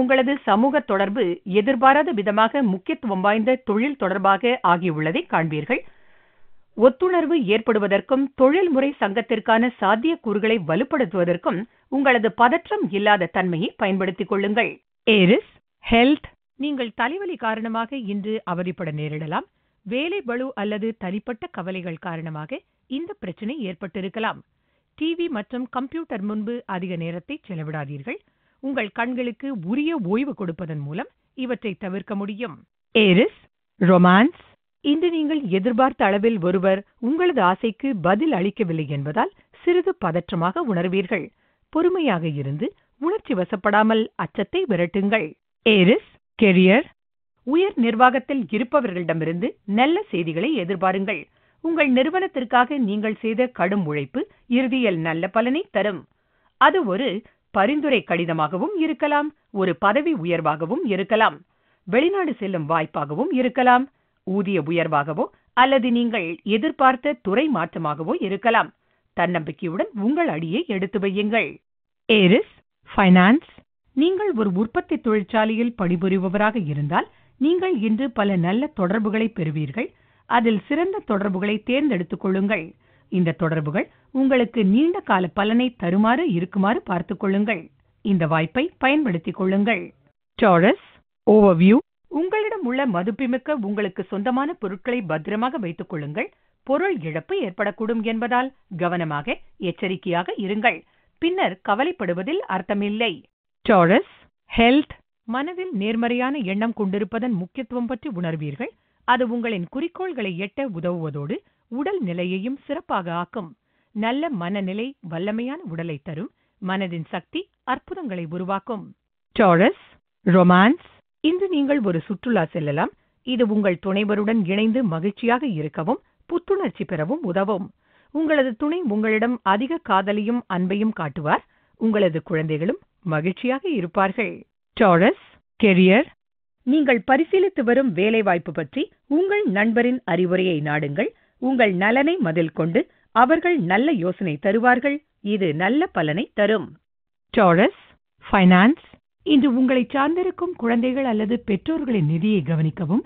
உங்களது சமூக தொடர்பு எதிர்பாராத விதமாக முக்கியத்துவம் வாய்ந்த தொழில் தொடர்பாக ஆகியுள்ளதை காண்பீர்கள். ஒத்துணர்வு ஏற்படுவதற்கும் தொழில்முறை சங்கத்திற்கான சாத்தியக்கூறுகளை வலுப்படுத்துவதற்கும் உங்களது பதற்றம் இல்லாத தன்மையை பயன்படுத்திக் கொள்ளுங்கள். ஏரிஸ் ஹெல்த் நீங்கள் தலைவலி காரணமாக இன்று அவதிப்பட நேரிடலாம். வேலை பளு அல்லது தனிப்பட்ட கவலைகள் காரணமாக இந்த பிரச்சனை ஏற்பட்டிருக்கலாம். டிவி மற்றும் கம்ப்யூட்டர் முன்பு அதிக நேரத்தை செலவிடாதீர்கள். உங்கள் கண்களுக்கு உரிய ஓய்வு கொடுப்பதன் மூலம் இவற்றை தவிர்க்க முடியும். ஏரிஸ் ரொமான்ஸ் இன்று நீங்கள் எதிர்பார்த்த அளவில் ஒருவர் உங்களது ஆசைக்கு பதில் அளிக்கவில்லை என்பதால் சிறிது பதற்றமாக உணர்வீர்கள். பொறுமையாக இருந்து உணர்ச்சி வசப்படாமல் அச்சத்தை விரட்டுங்கள். ஏரிஸ் கெரியர் உயர் நிர்வாகத்தில் இருப்பவர்களிடமிருந்து நல்ல செய்திகளை எதிர்பாருங்கள். உங்கள் நிறுவனத்திற்காக நீங்கள் செய்த கடும் உழைப்பு இறுதியில் நல்ல பலனை தரும். அது ஒரு பரிந்துரை கடிதமாகவும் இருக்கலாம் ஒரு பதவி உயர்வாகவும் இருக்கலாம் வெளிநாடு செல்லும் வாய்ப்பாகவும் இருக்கலாம் ஊதிய உயர்வாகவோ அல்லது நீங்கள் எதிர்பார்த்த துறை மாற்றமாகவோ இருக்கலாம். தன்னம்பிக்கையுடன் உங்கள் அடியை எடுத்து வையுங்கள். ஏரிஸ் ஃபைனான்ஸ் நீங்கள் ஒரு உற்பத்தி தொழிற்சாலையில் பணிபுரிபவராக இருந்தால் நீங்கள் இன்று பல நல்ல தொடர்புகளை பெறுவீர்கள். அதில் சிறந்த தொடர்புகளை தேர்ந்தெடுத்துக் கொள்ளுங்கள். இந்த தொடர்புகள் உங்களுக்கு நீண்ட கால பலனை தருமாறு இருக்குமாறு பார்த்துக் கொள்ளுங்கள். இந்த வாய்ப்பை பயன்படுத்திக் கொள்ளுங்கள். டாரஸ் ஓவர்வியூ உங்களிடம் உள்ள மதிப்புமிக்க உங்களுக்கு சொந்தமான பொருட்களை பத்திரமாக வைத்துக் கொள்ளுங்கள். பொருள் இழப்பு ஏற்படக்கூடும் என்பதால் கவனமாக எச்சரிக்கையாக இருங்கள். பின்னர் கவலைப்படுவதில் அர்த்தமில்லை. டாரஸ் ஹெல்த் மனதில் நேர்மறையான எண்ணம் கொண்டிருப்பதன் முக்கியத்துவம் பற்றி உணர்வீர்கள். அது உங்களின் குறிக்கோள்களை எட்ட உதவுவதோடு உடல் நிலையையும் சிறப்பாக ஆக்கும். நல்ல மனநிலை வல்லமையான உடலை தரும். மனதின் சக்தி அற்புதங்களை உருவாக்கும். டாரஸ் ரொமான்ஸ் இன்று நீங்கள் ஒரு சுற்றுலா செல்லலாம். இது உங்கள் துணைவருடன் இணைந்து மகிழ்ச்சியாக இருக்கவும் புத்துணர்ச்சி பெறவும் உதவும். உங்களது துணை உங்களிடம் அதிக காதலையும் அன்பையும் காட்டுவார். உங்களது குழந்தைகளும் மகிழ்ச்சியாக இருப்பார்கள். டாரஸ் கெரியர் நீங்கள் பரிசீலித்து வரும் வேலைவாய்ப்பு பற்றி உங்கள் நண்பரின் அறிவுரையை நாடுங்கள். உங்கள் நலனை மதில் கொண்டு அவர்கள் நல்ல யோசனை தருவார்கள். இது நல்ல பலனை தரும். டாரஸ் ஃபைனான்ஸ் இன்று உங்களை சார்ந்திருக்கும் குழந்தைகள் அல்லது பெற்றோர்களின் நிதியை கவனிக்கவும்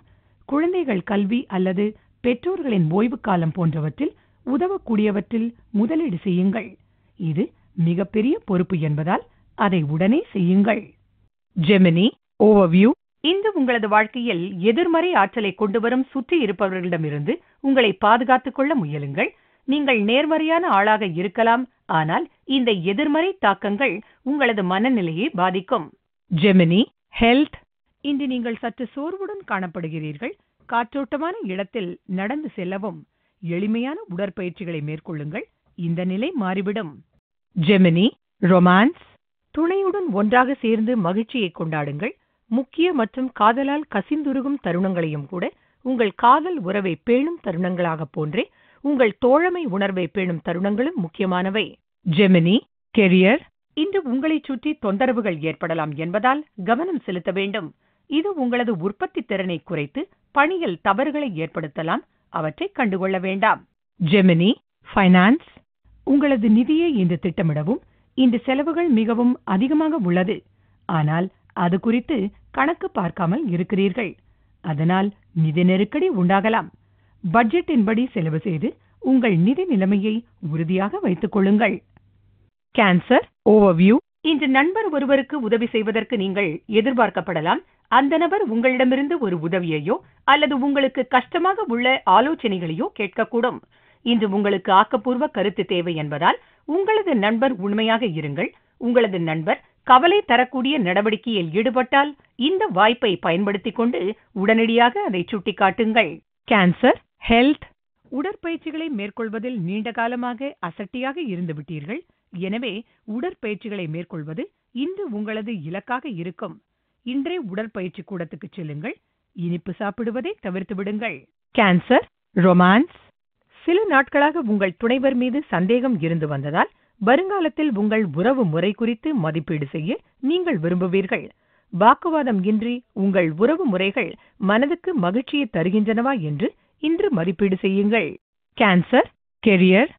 குழந்தைகள் கல்வி அல்லது பெற்றோர்களின் ஓய்வு காலம் போன்றவற்றில் உதவக்கூடியவற்றில் முதலீடு செய்யுங்கள். இது மிகப்பெரிய பொறுப்பு என்பதால் அதை உடனே செய்யுங்கள். ஜெமினி ஓவர்வியூ இன்று உங்களது வாழ்க்கையில் எதிர்மறை ஆற்றலை கொண்டு வரும் சுற்றி இருப்பவர்களிடமிருந்து உங்களை பாதுகாத்துக் கொள்ள முயலுங்கள். நீங்கள் நேர்மறையான ஆளாக இருக்கலாம் ஆனால் இந்த எதிர்மறை தாக்கங்கள் உங்களது மனநிலையை பாதிக்கும். Gemini health. இன்று நீங்கள் சற்று சோர்வுடன் காணப்படுகிறீர்கள். காற்றோட்டமான இடத்தில் நடந்து செல்லவும் எளிமையான உடற்பயிற்சிகளை மேற்கொள்ளுங்கள். இந்த நிலை மாறிவிடும். Gemini romance. துணையுடன் ஒன்றாக சேர்ந்து மகிழ்ச்சியை கொண்டாடுங்கள். முக்கிய மற்றும் காதலால் கசிந்துருகும் தருணங்களையும் கூட உங்கள் காதல் உறவை பேணும் தருணங்களாக போன்றே உங்கள் தோழமை உணர்வை பேணும் தருணங்களும் முக்கியமானவை. ஜெமினி கெரியர் இன்று உங்களைச் சுற்றி தொந்தரவுகள் ஏற்படலாம் என்பதால் கவனம் செலுத்த வேண்டும். இது உங்களது உற்பத்தி திறனை குறைத்து பணியில் தவறுகளை ஏற்படுத்தலாம். அவற்றை கண்டுகொள்ள வேண்டாம். ஜெமினி ஃபைனான்ஸ் உங்களது நிதியை இன்று திட்டமிடவும் இந்த செலவுகள் மிகவும் அதிகமாக உள்ளது. ஆனால் அது குறித்து கணக்கு பார்க்காமல் இருக்கிறீர்கள். அதனால் நிதி நெருக்கடி உண்டாகலாம். பட்ஜெட்டின்படி செலவு செய்து உங்கள் நிதி நிலைமையை உறுதியாக வைத்துக் கொள்ளுங்கள். கேன்சர் ஓவர்வியூ இன்று நண்பர் ஒருவருக்கு உதவி செய்வதற்கு நீங்கள் எதிர்பார்க்கப்படலாம். அந்த நபர் உங்களிடமிருந்து ஒரு உதவியையோ அல்லது உங்களுக்கு கஷ்டமாக உள்ள ஆலோசனைகளையோ கேட்கக்கூடும். இன்று உங்களுக்கு ஆக்கப்பூர்வ கருத்து தேவை என்பதால் உங்களது நண்பர் உண்மையாக இருங்கள். உங்களது நண்பர் கவலை தரக்கூடிய நடவடிக்கையில் ஈடுபட்டால் இந்த வாய்ப்பை பயன்படுத்திக் கொண்டு உடனடியாக அதை சுட்டிக்காட்டுங்கள். கேன்சர் ஹெல்த் உடற்பயிற்சிகளை மேற்கொள்வதில் நீண்ட காலமாக அசட்டியாக இருந்துவிட்டீர்கள் எனவே உடற்பயிற்சிகளை மேற்கொள்வது இன்று உங்களது இலக்காக இருக்கும். இன்றே உடற்பயிற்சி கூடத்துக்கு செல்லுங்கள். இனிப்பு சாப்பிடுவதை தவிர்த்து விடுங்கள். கேன்சர் ரொமான்ஸ் சில நாட்களாக உங்கள் துணைவர் மீது சந்தேகம் இருந்து வந்ததால் வருங்காலத்தில் உங்கள் உறவு முறை குறித்து மதிப்பீடு செய்ய நீங்கள் விரும்புவீர்கள். வாக்குவாதம் இன்றி உங்கள் உறவு முறைகள் மனதுக்கு மகிழ்ச்சியை தருகின்றனவா என்று இன்று மதிப்பீடு செய்யுங்கள். கேன்சர் கெரியர்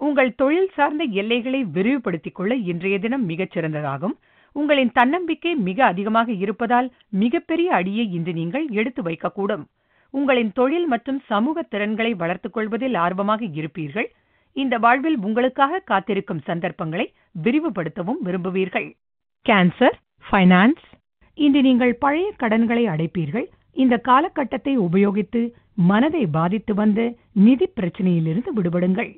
உங்கள் தொழில் சார்ந்த எல்லைகளை விரிவுபடுத்திக் கொள்ள இன்றைய தினம் மிகச் சிறந்ததாகும். உங்களின் தன்னம்பிக்கை மிக அதிகமாக இருப்பதால் மிகப்பெரிய அடியை இன்று நீங்கள் எடுத்து வைக்கக்கூடும். உங்களின் தொழில் மற்றும் சமூக திறன்களை வளர்த்துக் கொள்வதில் ஆர்வமாக இருப்பீர்கள். இந்த வாழ்வில் உங்களுக்காக காத்திருக்கும் சந்தர்ப்பங்களை விரிவுபடுத்தவும் விரும்புவீர்கள். கேன்சர் ஃபைனான்ஸ் இன்று நீங்கள் பழைய கடன்களை அடைப்பீர்கள். இந்த காலகட்டத்தை உபயோகித்து மனதை பாதித்து வந்த நிதி பிரச்சனையிலிருந்து விடுபடுங்கள்.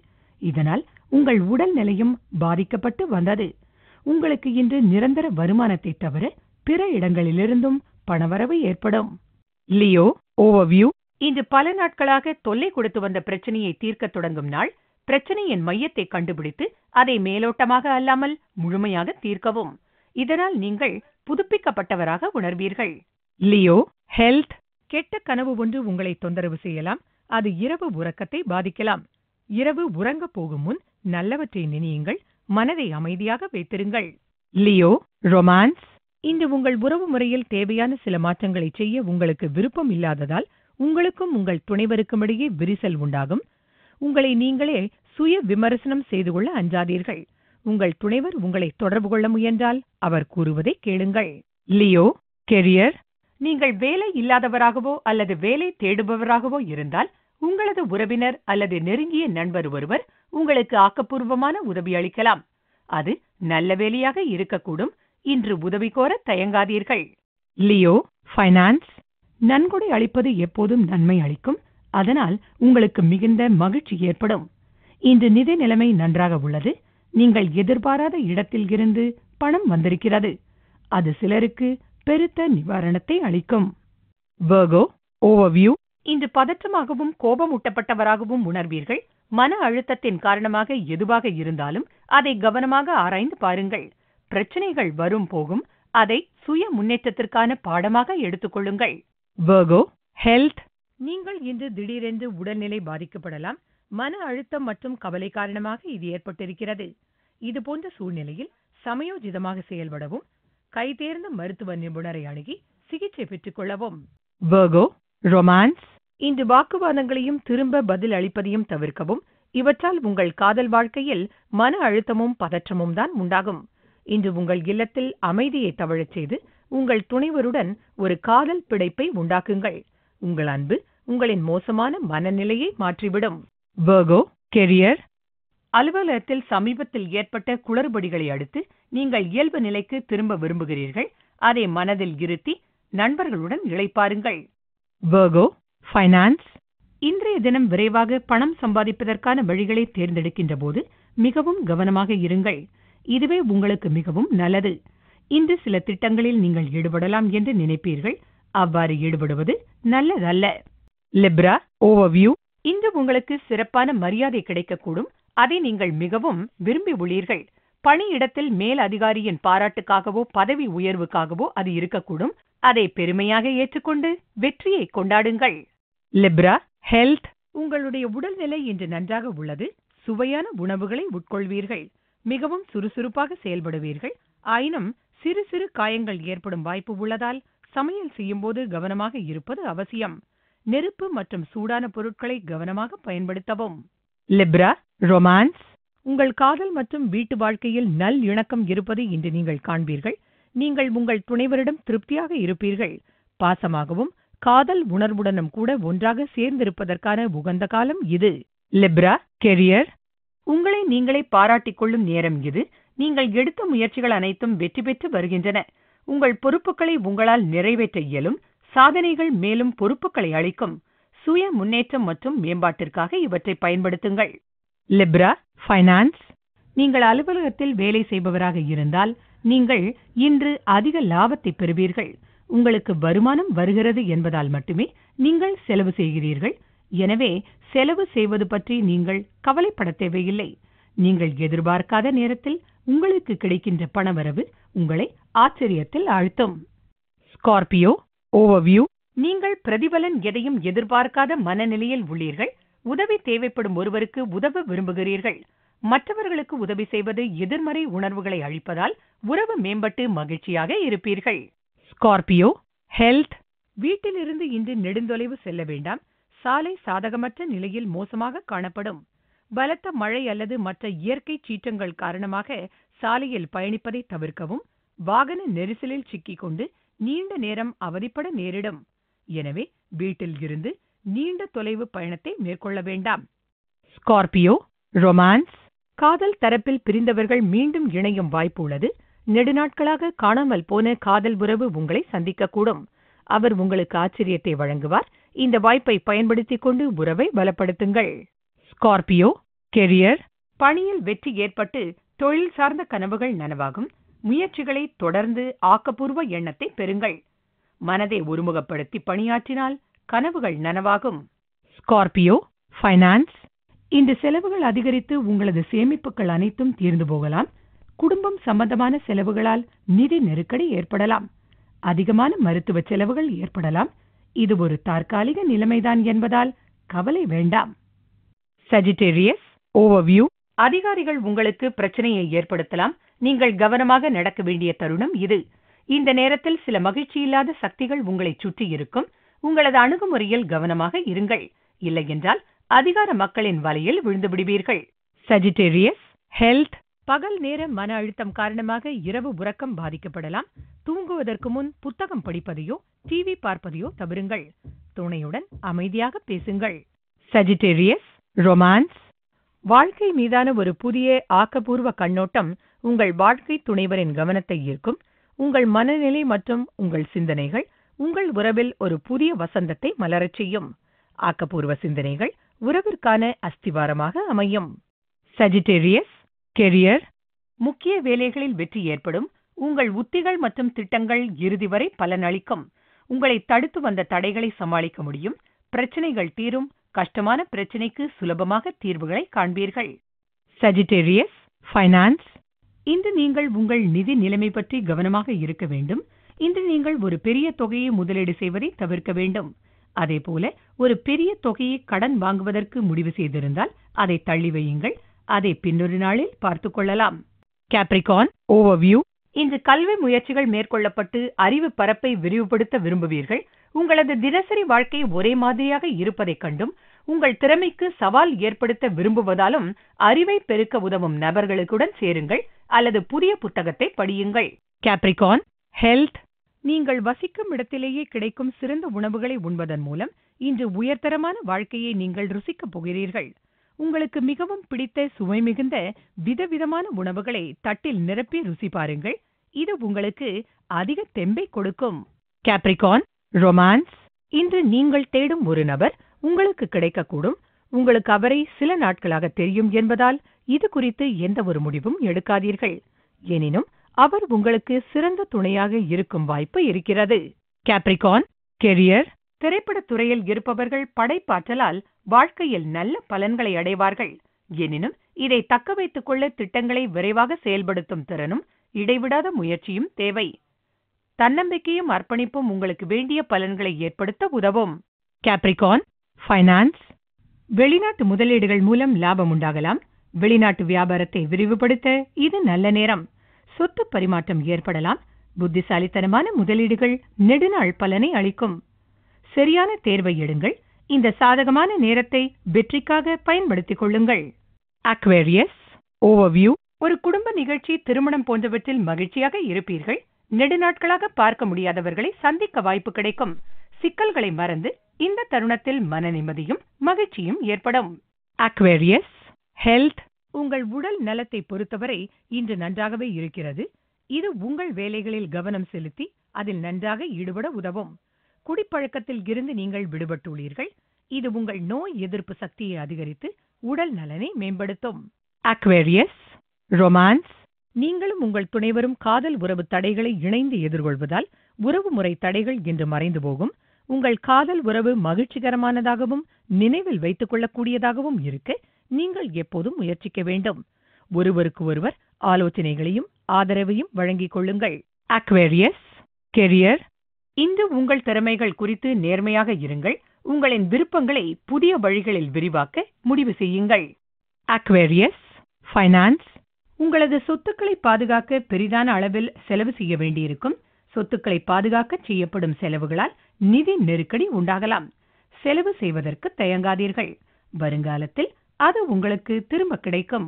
இதனால் உங்கள் உடல் நிலையும் பாதிக்கப்பட்டு வந்தது. உங்களுக்கு இன்று நிரந்தர வருமானத்தை தவிர பிற இடங்களிலிருந்தும் பணவரவு ஏற்படும். லியோ ஓவர்வியூ இன்று பல நாட்களாக தொல்லை கொடுத்து வந்த பிரச்சனையை தீர்க்க தொடங்கும் நாள் பிரச்சனையின் மையத்தை கண்டுபிடித்து அதை மேலோட்டமாக அல்லாமல் முழுமையாக தீர்க்கவும். இதனால் நீங்கள் புதுப்பிக்கப்பட்டவராக உணர்வீர்கள். Leo health. கெட்ட கனவு ஒன்று உங்களை தொந்தரவு செய்யலாம். அது இரவு உறக்கத்தை பாதிக்கலாம். இரவு உறங்கப் போகும் முன் நல்லவற்றை நினையுங்கள். மனதை அமைதியாக வைத்திருங்கள். Leo romance. இன்று உங்கள் உறவு முறையில் தேவையான சில மாற்றங்களை செய்ய உங்களுக்கு விருப்பம் இல்லாததால் உங்களுக்கும் உங்கள் துணைவருக்கும் இடையே விரிசல் உண்டாகும். உங்களை நீங்களே சுய விமர்சனம் செய்து கொள்ள அஞ்சாதீர்கள். உங்கள் துணைவர் உங்களை தொடர்பு கொள்ள முயன்றால் அவர் கூறுவதை கேளுங்கள். லியோ கெரியர் நீங்கள் வேலை இல்லாதவராகவோ அல்லது வேலை தேடுபவராகவோ இருந்தால் உங்களது உறவினர் அல்லது நெருங்கிய நண்பர் ஒருவர் உங்களுக்கு ஆக்கப்பூர்வமான உதவி அளிக்கலாம். அது நல்ல வேலையாக இருக்கக்கூடும். இன்று உதவி கோர தயங்காதீர்கள். லியோ ஃபைனான்ஸ் நன்கொடை அளிப்பது எப்போதும் நன்மை அளிக்கும். அதனால் உங்களுக்கு மிகுந்த மகிழ்ச்சி ஏற்படும். இன்று நிதி நிலைமை நன்றாக உள்ளது. நீங்கள் எதிர்பாராத இடத்தில் இருந்து பணம் வந்திருக்கிறது. அது சிலருக்கு பெருத்த நிவாரணத்தை அளிக்கும். வர்கோ ஓவர்வியூ இன்று பதற்றமாகவும் கோபமூட்டப்பட்டவராகவும் உணர்வீர்கள். மன அழுத்தத்தின் காரணமாக எதுவாக இருந்தாலும் அதை கவனமாக ஆராய்ந்து பாருங்கள். பிரச்சனைகள் வரும் போகும் அதை சுய முன்னேற்றத்திற்கான பாடமாக எடுத்துக்கொள்ளுங்கள் வர்கோ ஹெல்த் நீங்கள் இன்று திடீரென்று உடல்நிலை பாதிக்கப்படலாம் மன அழுத்தம் மற்றும் கவலை காரணமாக இது ஏற்பட்டிருக்கிறது. இது போன்ற சூழ்நிலையில் சமயோஜிதமாக செயல்படவும் கைதேர்ந்த மருத்துவ நிபுணரை அணுகி சிகிச்சை பெற்றுக் கொள்ளவும். வர்கோ ரொமான்ஸ் இன்று வாக்குவாதங்களையும் திரும்ப பதில் அளிப்பதையும் தவிர்க்கவும் இவற்றால் உங்கள் காதல் வாழ்க்கையில் மன அழுத்தமும் பதற்றமும் தான் உண்டாகும். இன்று உங்கள் இல்லத்தில் அமைதியை தவழச் செய்து உங்கள் துணைவருடன் ஒரு காதல் பிடைப்பை உண்டாக்குங்கள். உங்கள் அன்பு உங்களின் மோசமான மனநிலையை மாற்றிவிடும். வர்கோ கெரியர் அலுவலகத்தில் சமீபத்தில் ஏற்பட்ட குளறுபடிகளை அடுத்து நீங்கள் இயல்பு நிலைக்கு திரும்ப விரும்புகிறீர்கள். அதை மனதில் இருத்தி நண்பர்களுடன் இளைப்பாருங்கள் வர்கோ ஃபைனான்ஸ் இன்றைய தினம் விரைவாக பணம் சம்பாதிப்பதற்கான வழிகளை தேர்ந்தெடுக்கின்ற போது மிகவும் கவனமாக இருங்கள். இதுவே உங்களுக்கு மிகவும் நல்லது. இன்று சில திட்டங்களில் நீங்கள் ஈடுபடலாம் என்று நினைப்பீர்கள். அவ்வாறு ஈடுபடுவது நல்லதல்ல. லிப்ரா ஓவர்வியூ இன்று உங்களுக்கு சிறப்பான மரியாதை கிடைக்கக்கூடும். அதை நீங்கள் மிகவும் விரும்பி உள்ளீர்கள். பணியிடத்தில் மேல் அதிகாரியின் பாராட்டுக்காகவோ பதவி உயர்வுக்காகவோ அது இருக்கக்கூடும். அதை பெருமையாக ஏற்றுக்கொண்டு வெற்றியை கொண்டாடுங்கள். லிப்ரா ஹெல்த் உங்களுடைய உடல்நிலை இன்று நன்றாக உள்ளது. சுவையான உணவுகளை உட்கொள்வீர்கள். மிகவும் சுறுசுறுப்பாக செயல்படுவீர்கள். ஆயினும் சிறு சிறு காயங்கள் ஏற்படும் வாய்ப்பு உள்ளதால் சமையல் செய்யும்போது கவனமாக இருப்பது அவசியம். நெருப்பு மற்றும் சூடான பொருட்களை கவனமாக பயன்படுத்தவும். லிப்ரா ரொமான்ஸ் உங்கள் காதல் மற்றும் வீட்டு வாழ்க்கையில் நல் இணக்கம் இருப்பது இன்று நீங்கள் காண்பீர்கள். நீங்கள் உங்கள் துணைவரிடம் திருப்தியாக இருப்பீர்கள். பாசமாகவும் காதல் உணர்வுடனும் கூட ஒன்றாக சேர்ந்திருப்பதற்கான உகந்த காலம் இது. லிப்ரா கெரியர் உங்களை நீங்களே பாராட்டிக் கொள்ளும் நேரம் இது. நீங்கள் எடுத்த முயற்சிகள் அனைத்தும் வெற்றி பெற்று வருகின்றன. உங்கள் பொறுப்புகளை உங்களால் நிறைவேற்ற இயலும். சாதனைகள் மேலும் பொறுப்புகளை அளிக்கும் சுய முன்னேற்றம் மற்றும் மேம்பாட்டிற்காக இவற்றை பயன்படுத்துங்கள். லிப்ரா ஃபைனான்ஸ் நீங்கள் அலுவலகத்தில் வேலை செய்பவராக இருந்தால் நீங்கள் இன்று அதிக லாபத்தை பெறுவீர்கள். உங்களுக்கு வருமானம் வருகிறது என்பதால் மட்டுமே நீங்கள் செலவு செய்கிறீர்கள். எனவே செலவு செய்வது பற்றி நீங்கள் கவலைப்பட தேவையில்லை. நீங்கள் எதிர்பார்க்காத நேரத்தில் உங்களுக்கு கிடைக்கின்ற பணவரவு உங்களை ஆச்சரியத்தில் ஆழ்த்தும். ஸ்கார்பியோ ஓவர்வியூ நீங்கள் பிரதிபலன் எதையும் எதிர்பார்க்காத மனநிலையில் உள்ளீர்கள். உதவி தேவைப்படும் ஒருவருக்கு உதவ விரும்புகிறீர்கள். மற்றவர்களுக்கு உதவி செய்வது எதிர்மறை உணர்வுகளை அழிப்பதால் உறவு மேம்பட்டு மகிழ்ச்சியாக இருப்பீர்கள். ஸ்கார்பியோ ஹெல்த் வீட்டிலிருந்து இன்று நெடுந்தொலைவு செல்ல வேண்டாம். சாலை சாதகமற்ற நிலையில் மோசமாக காணப்படும். பலத்த மழை அல்லது மற்ற இயற்கை சீற்றங்கள் காரணமாக சாலையில் பயணிப்பதை தவிர்க்கவும் வாகன நெரிசலில் சிக்கிக்கொண்டு நீண்ட நேரம் அவதிப்பட நேரிடும். எனவே வீட்டில் இருந்து நீண்ட தொலைவு பயணத்தை மேற்கொள்ள வேண்டாம். ஸ்கார்பியோ ரொமான்ஸ் காதல் தரப்பில் பிரிந்தவர்கள் மீண்டும் இணையும் வாய்ப்பு உள்ளது. நெடுநாட்களாக காணாமல் போன காதல் உறவு உங்களை சந்திக்கக்கூடும். அவர் உங்களுக்கு ஆச்சரியத்தை வழங்குவார். இந்த வாய்ப்பை பயன்படுத்திக் கொண்டு உறவை பலப்படுத்துங்கள். ஸ்கார்பியோ கெரியர் பணியில் வெற்றி ஏற்பட்டு தொழில் சார்ந்த கனவுகள் நனவாகும். முயற்சிகளை தொடர்ந்து ஆக்கப்பூர்வ எண்ணத்தை பெறுங்கள். மனதை ஒருமுகப்படுத்தி பணியாற்றினால் கனவுகள் நனவாகும். ஸ்கார்பியோ ஃபைனான்ஸ் இந்த செலவுகள் அதிகரித்து உங்களது சேமிப்புகள் அனைத்தும் தீர்ந்து போகலாம். குடும்பம் சம்பந்தமான செலவுகளால் நிதி நெருக்கடி ஏற்படலாம். அதிகமான மருத்துவ செலவுகள் ஏற்படலாம். இது ஒரு தற்காலிக நிலைமைதான் என்பதால் கவலை வேண்டாம். சஜிடேரியஸ் ஓவர்வியூ அதிகாரிகள் உங்களுக்கு பிரச்சனையை ஏற்படுத்தலாம். நீங்கள் கவனமாக நடக்க வேண்டிய தருணம் இது. இந்த நேரத்தில் சில மகிழ்ச்சியில்லாத சக்திகள் உங்களை சுற்றி இருக்கும். உங்களது அணுகுமுறையில் கவனமாக இருங்கள். இல்லையென்றால் அதிகார மக்களின் வலையில் விழுந்து விடுவீர்கள். சஜிடேரியஸ் ஹெல்த் பகல் நேர மன அழுத்தம் காரணமாக இரவு உறக்கம் பாதிக்கப்படலாம். தூங்குவதற்கு முன் புத்தகம் படிப்பதையோ டிவி பார்ப்பதையோ தவிருங்கள். துணையுடன் அமைதியாக பேசுங்கள். சஜிடேரியஸ் ரொமான்ஸ் வாழ்க்கை மீதான ஒரு புதிய ஆக்கப்பூர்வ கண்ணோட்டம் உங்கள் வாழ்க்கை துணைவரின் கவனத்தை ஈர்க்கும் உங்கள் மனநிலை மற்றும் உங்கள் சிந்தனைகள் உங்கள் உறவில் ஒரு புதிய வசந்தத்தை மலரச் செய்யும். ஆக்கப்பூர்வ சிந்தனைகள் உறவிற்கான அஸ்திவாரமாக அமையும். சஜிடேரியஸ் கெரியர் முக்கிய வேலைகளில் வெற்றி ஏற்படும் உங்கள் உத்திகள் மற்றும் திட்டங்கள் இறுதி வரை பலனளிக்கும். உங்களை தடுத்து வந்த தடைகளை சமாளிக்க முடியும் பிரச்சனைகள் தீரும் கஷ்டமான பிரச்சனைக்கு சுலபமாக தீர்வுகளை காண்பீர்கள். சஜிடேரியஸ் ஃபைனான்ஸ் இன்று நீங்கள் உங்கள் நிதி நிலைமை பற்றி கவனமாக இருக்க வேண்டும். இன்று நீங்கள் ஒரு பெரிய தொகையை முதலீடு செய்வதை தவிர்க்க வேண்டும். அதேபோல ஒரு பெரிய தொகையை கடன் வாங்குவதற்கு முடிவு செய்திருந்தால் அதை தள்ளி வையுங்கள். அதை பின்னொரு நாளில் பார்த்துக் கொள்ளலாம். கேப்ரிகான் ஓவர்வியூ இன்று கல்வி முயற்சிகள் மேற்கொள்ளப்பட்டு அறிவு பரப்பை விரிவுபடுத்த விரும்புவீர்கள். உங்களது தினசரி வாழ்க்கை ஒரே மாதிரியாக இருப்பதைக் கண்டும் உங்கள் திறமைக்கு சவால் ஏற்படுத்த விரும்புவதாலும் அறிவை பெருக்க உதவும் நபர்களுடன் சேருங்கள் அல்லது புதிய புத்தகத்தை படியுங்கள். கேப்ரிகான் ஹெல்த் நீங்கள் வசிக்கும் இடத்திலேயே கிடைக்கும் சிறந்த உணவுகளை உண்பதன் மூலம் இன்று உயர்தரமான வாழ்க்கையை நீங்கள் ருசிக்கப் போகிறீர்கள். உங்களுக்கு மிகவும் பிடித்த சுவை மிகுந்த விதவிதமான உணவுகளை தட்டில் நிரப்பி ருசி பாருங்கள். இது உங்களுக்கு அதிக தெம்பை கொடுக்கும். கேப்ரிகான் ரொமான்ஸ் இன்று நீங்கள் தேடும் ஒரு நபர் உங்களுக்கு கிடைக்கக்கூடும். உங்களுக்கு அவரை சில நாட்களாக தெரியும் என்பதால் இது குறித்து எந்த ஒரு முடிவும் எடுக்காதீர்கள். எனினும் அவர் உங்களுக்கு சிறந்த துணையாக இருக்கும் வாய்ப்பு இருக்கிறது. கேப்ரிகான் கெரியர் திரைப்படத் துறையில் இருப்பவர்கள் படைப்பாற்றலால் வாழ்க்கையில் நல்ல பலன்களை அடைவார்கள். எனினும் இதை தக்க வைத்துக் கொள்ள திட்டங்களை விரைவாக செயல்படுத்தும் திறனும் இடைவிடாத முயற்சியும் தேவை. தன்னம்பிக்கையும் அர்ப்பணிப்பும் உங்களுக்கு வேண்டிய பலன்களை ஏற்படுத்த உதவும். கேப்ரிகான் ஃபைனான்ஸ் வெளிநாட்டு முதலீடுகள் மூலம் லாபம் உண்டாகலாம். வெளிநாட்டு வியாபாரத்தை விரிவுபடுத்த இது நல்ல நேரம். சொத்து பரிமாற்றம் ஏற்படலாம். புத்திசாலித்தனமான முதலீடுகள் நெடுநாள் பலனை அளிக்கும். சரியான தேர்வை எடுங்கள். இந்த சாதகமான நேரத்தை வெற்றிக்காக பயன்படுத்திக் கொள்ளுங்கள். அக்வேரியஸ் ஓவர்வியூ ஒரு குடும்ப நிகழ்ச்சி திருமணம் போன்றவற்றில் மகிழ்ச்சியாக இருப்பீர்கள். நெடுநாட்களாக பார்க்க முடியாதவர்களை சந்திக்க வாய்ப்பு கிடைக்கும். சிக்கல்களை மறந்து இந்த தருணத்தில் மன நிம்மதியும் மகிழ்ச்சியும் ஏற்படும். அக்வேரியஸ் ஹெல்த் உங்கள் உடல் நலத்தை பொறுத்தவரை இன்று நன்றாகவே இருக்கிறது. இது உங்கள் வேலைகளில் கவனம் செலுத்தி அதில் நன்றாக ஈடுபட உதவும். குடிப்பழக்கத்தில் இருந்து நீங்கள் விடுபட்டுள்ளீர்கள். இது உங்கள் நோய் எதிர்ப்பு சக்தியை அதிகரித்து உடல் நலனை மேம்படுத்தும். அக்வேரியஸ் ரொமான்ஸ் நீங்களும் உங்கள் துணைவரும் காதல் உறவு தடைகளை இணைந்து எதிர்கொள்வதால் உறவு முறை தடைகள் என்று மறைந்து போகும். உங்கள் காதல் உறவு மகிழ்ச்சிகரமானதாகவும் நினைவில் வைத்துக் கொள்ளக்கூடியதாகவும் இருக்க நீங்கள் எப்போதும் முயற்சிக்க வேண்டும். ஒருவருக்கு ஒருவர் ஆலோசனைகளையும் ஆதரவையும் வழங்கிக் கொள்ளுங்கள். அக்வேரியஸ் கெரியர் இன்று உங்கள் திறமைகள் குறித்து நேர்மையாக இருங்கள். உங்களின் விருப்பங்களை புதிய வழிகளில் விரிவாக்க முடிவு செய்யுங்கள். அக்வேரியஸ் ஃபைனான்ஸ் உங்களது சொத்துக்களை பாதுகாக்க பெரிதான அளவில் செலவு செய்ய வேண்டியிருக்கும். சொத்துக்களை பாதுகாக்க செய்யப்படும் செலவுகளால் நிதி நெருக்கடி உண்டாகலாம். செலவு செய்வதற்கு தயங்காதீர்கள். வருங்காலத்தில் அது உங்களுக்கு திரும்ப கிடைக்கும்.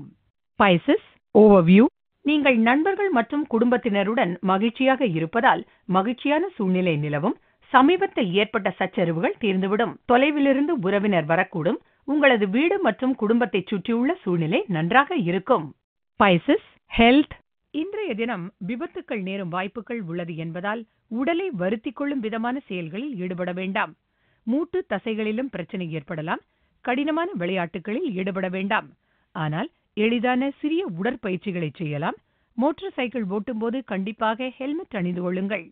பைசஸ் ஓவர்வியூ நீங்கள் நண்பர்கள் மற்றும் குடும்பத்தினருடன் மகிழ்ச்சியாக இருப்பதால் மகிழ்ச்சியான சூழ்நிலை நிலவும். சமீபத்தில் ஏற்பட்ட சச்சரவுகள் தீர்ந்துவிடும். தொலைவிலிருந்து உறவினர் வரக்கூடும். உங்களது வீடு மற்றும் குடும்பத்தை சுற்றியுள்ள சூழ்நிலை நன்றாக இருக்கும். பைசஸ் ஹெல்த் இன்றைய தினம் விபத்துக்கள் நேரும் வாய்ப்புகள் உள்ளது என்பதால் உடலை வருத்திக் கொள்ளும் விதமான செயல்களில் ஈடுபட வேண்டாம். மூட்டு தசைகளிலும் பிரச்சனை ஏற்படலாம். கடினமான விளையாட்டுகளில் ஈடுபட வேண்டாம். ஆனால் எளிதான சிறிய உடற்பயிற்சிகளை செய்யலாம். மோட்டார் சைக்கிள் ஓட்டும்போது கண்டிப்பாக ஹெல்மெட் அணிந்து கொள்ளுங்கள்.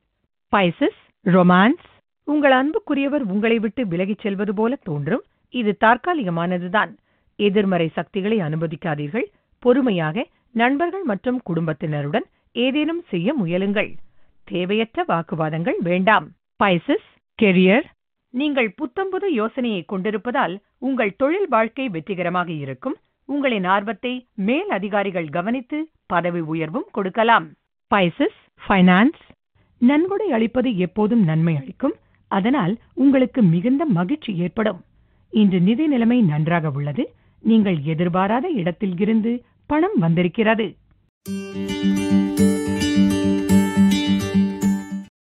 பைசஸ் ரொமான்ஸ் உங்கள் அன்புக்குரியவர் உங்களை விட்டு விலகிச் செல்வது போல தோன்றும். இது தற்காலிகமானதுதான். எதிர்மறை சக்திகளை அனுமதிக்காதீர்கள். பொறுமையாக நண்பர்கள் மற்றும் குடும்பத்தினருடன் ஏதேனும் செய்ய முயலுங்கள். தேவையற்ற வாக்குவாதங்கள் வேண்டாம். பைசஸ் கெரியர் நீங்கள் புத்தம்புது யோசனையை கொண்டிருப்பதால் உங்கள் தொழில் வாழ்க்கை வெற்றிகரமாக இருக்கும். உங்களின் ஆர்வத்தை மேல் அதிகாரிகள் கவனித்து பதவி உயர்வும் கொடுக்கலாம். பைசஸ் ஃபைனான்ஸ் நன்கொடை அளிப்பது எப்போதும் நன்மை அளிக்கும். அதனால் உங்களுக்கு மிகுந்த மகிழ்ச்சி ஏற்படும். இன்று நிதி நிலைமை நன்றாக உள்ளது. நீங்கள் எதிர்பாராத இடத்தில் இருந்து பணம் வந்திருக்கிறது.